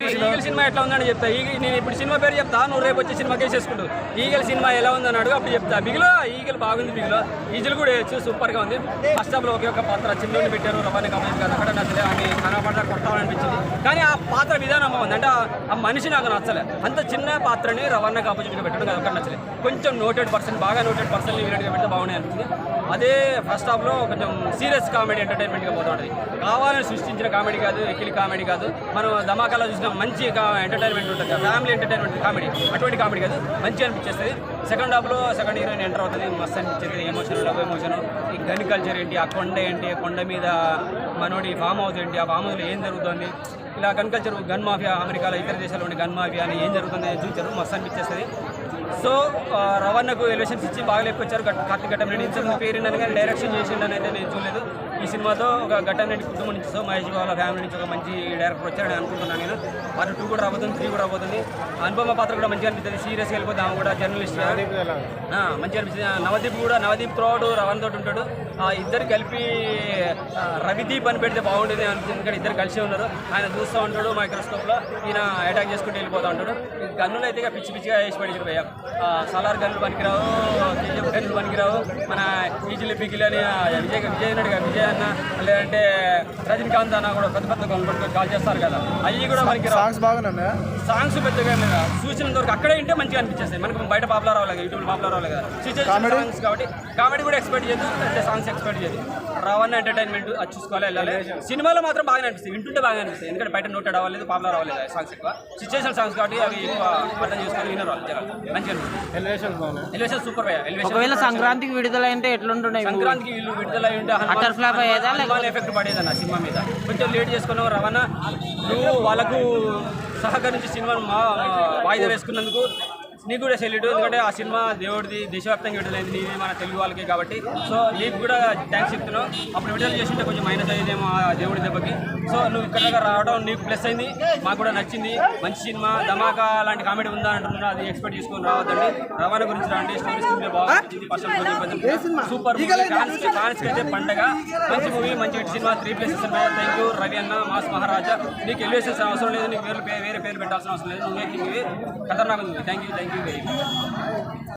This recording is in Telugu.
ఈగల్ సినిమా ఎట్లా ఉందని చెప్తా. ఈగ నేను ఇప్పుడు సినిమా పేరు చెప్తా నువ్వు రేపు వచ్చి సినిమా కేసేసుకుంటు ఈగల్ సినిమా ఎలా ఉందని అడుగు అప్పుడు చెప్తా. బిగులో ఈగల్ బాగుంది బిగులో. ఈజులు కూడా వేయచ్చు సూపర్గా ఉంది. ఫస్ట్ హాఫ్లో ఒకే ఒక పాత్ర చిన్నోని పెట్టారు రవాణా కంపెనీ గారు అక్కడ నచ్చలే అని కనపడ కొట్టాలనిపించింది కానీ ఆ పాత్ర విధానం ఉంది అంటే ఆ- మనిషి నాకు నచ్చలే. అంత చిన్న పాత్రని రవాణా ఆపోజిట్ పెట్టడం నాకు అక్కడ నచ్చలే. కొంచెం నోటెడ్ పర్సన్ బాగా నోటెడ్ పర్సన్ విలన్ పెడితే బాగున్నాయి అనిపించింది అదే ఫస్ట్ హాఫ్లో కొంచెం సీరియస్ కామెడీ ఎంటర్టైన్మెంట్గా పోతా ఉంటుంది. కావాలని సృష్టించిన కామెడీ కాదు ఎక్కిలి కామెడీ కాదు. మనం ధమాకాలో చూసిన మంచి ఎంటర్టైన్మెంట్ ఉంటుంది ఫ్యామిలీ ఎంటర్టైన్మెంట్ కామెడీ అటువంటి కామెడీ కాదు మంచిగా అనిపించేస్తుంది. సెకండ్ హాఫ్లో సెకండ్ హీరోయిన్ ఎంటర్ అవుతుంది మస్త్ అనిపించేది ఎమోషన్ లవ్ ఎమోషన్ ఈ గన్ కల్చర్ ఏంటి ఆ కొండ ఏంటి కొండ మీద మనోడి ఫామ్ హౌస్ ఏంటి ఆ ఫామ్ హౌస్లో ఏం జరుగుతుంది? ఇలా గన్ కల్చర్ గన్ మాఫియా అమెరికాలో ఇతర దేశాల్లో ఉండే గన్ మాఫియా అని ఏం జరుగుతుంది చూచారు మస్తు అనిపించేస్తుంది. సో రవాణాకు రవణకు ఎలివేషన్స్ ఇచ్చి బాగా లేకొచ్చారు గట్- కార్తీక్ ఘట్టం రెడ్డి ఇంతకు పేరిందని కానీ డైరెక్షన్ చేసిండని అయితే నేను చూడలేదు. ఈ సినిమాతో ఒక ఘట్టం రెడ్డి కుటుంబం నుంచి సో మహేష్ బాబు వాళ్ళ ఫ్యామిలీ నుంచి ఒక మంచి డైరెక్టర్ వచ్చారని అనుకుంటున్నాను నేను. పార్ట్ టూ కూడా రాబోతుంది త్రీ కూడా రాబోతుంది. అనుపమ పాత్ర కూడా మంచిగా అనిపిస్తుంది. సీరియస్గా వెళ్ళిపోతే ఆమె కూడా జర్నలిస్ట్ మంచిగా అనిపిస్తుంది. నవదీప్ కూడా నవదీప్ త్రోడ్ రవణ్ తోటి ఉంటాడు. ఆ ఇద్దరు కలిపి రవిదీప్ అని పెడితే బాగుండేది అనిపిస్తుంది. ఎందుకంటే ఇద్దరు కలిసి ఉన్నారు. ఆయన చూస్తూ ఉంటాడు మైక్రోస్కోప్లో. ఈయన అటాక్ చేసుకుంటూ వెళ్ళిపోతూ ఉంటాడు. గన్నులు అయితే ఇక పిచ్చి పిచ్చిగా వేసి పడి పోయాం సలార్ గన్నులు పనికిరావు కేజీఎఫ్ గన్నులు పనికిరావు. మన ఈజిలి పిగిలి అని విజయ్ విజయ్ కదా విజయ్ అన్న లేదంటే రజనీకాంత్ అన్న కూడా పెద్ద పెద్ద కాల్ చేస్తారు కదా. అవి కూడా పనికిరావు సాంగ్స్ బాగున్నాయి సాంగ్స్ పెద్దగా లేదా చూసినంత వరకు అక్కడే ఉంటే మంచిగా అనిపించేస్తాయి. మనకు బయట పాపులర్ అవ్వాలి యూట్యూబ్ పాపులర్ అవ్వాలి కదా. సిచ్యువేషన్ సాంగ్స్ కాబట్టి కామెడీ కూడా ఎక్స్పెక్ట్ చేయదు అంటే సాంగ్స్ ఎక్స్పెక్ట్ చేయదు రావన్న ఎంటర్టైన్మెంట్ అది చూసుకోవాలి వెళ్ళాలి. సినిమాలో మాత్రం బాగా అనిపిస్తుంది వింటుంటే బాగా అనిపిస్తుంది ఎందుకంటే బయట నోటెడ్ అవ్వలేదు పాపులర్ అవ్వలేదు సాంగ్స్ ఎక్కువ. సిచ్యువేషన్ సాంగ్స్ కాబట్టి అవి అర్థం చేసుకొని వినరు. మంచిగా బాగున్నాయి ఎలివేషన్ సూపర్ ఎలివేషన్ ఒకవేళ సంక్రాంతికి విడుదలైంటే ఎట్లుంటుండే సంక్రాంతికి వీళ్ళు విడుదల ఉంటే Utter అయ్యేదా హనుమాన్ ఎఫెక్ట్ పడేదన్న సినిమా మీద. కొంచెం లేట్ చేసుకున్నావు రవాణా నువ్వు వాళ్ళకు సహకరించి సినిమాను మా వాయిదా వేసుకున్నందుకు నీకు కూడా సెల్యూట్ ఎందుకంటే ఆ సినిమా దేవుడిది దేశవ్యాప్తంగా విడుదలైంది నీది మన తెలుగు వాళ్ళకి కాబట్టి. సో నీకు కూడా థ్యాంక్స్ చెప్తున్నావు. అప్పుడు విడుదల చేసింటే కొంచెం మైనస్ అయ్యేదేమో ఆ దేవుడి దెబ్బకి. సో నువ్వు ఇక్కడ రావడం నీకు ప్లస్ అయింది మాకు కూడా నచ్చింది. మంచి సినిమా ధమాకా లాంటి కామెడీ ఉందా అంటున్నా అది ఎక్స్పెక్ట్ చేసుకొని రావద్దండి. రవాణా గురించి రండి స్టోరీ ఫస్ట్ సూపర్ ఫ్యాన్స్ అయితే పండగ. మంచి మూవీ మంచి hit cinema three places thank you Ravi అన్న మాస్ మహారాజా. నీకు ఎలివేషన్స్ అవసరం లేదు నీకు వేరే వేరే పేరు పెట్టాల్సిన అవసరం లేదు. నువ్వే కింగ్ ఖతర్నాక్ ఉంది thank you thank you Về quê.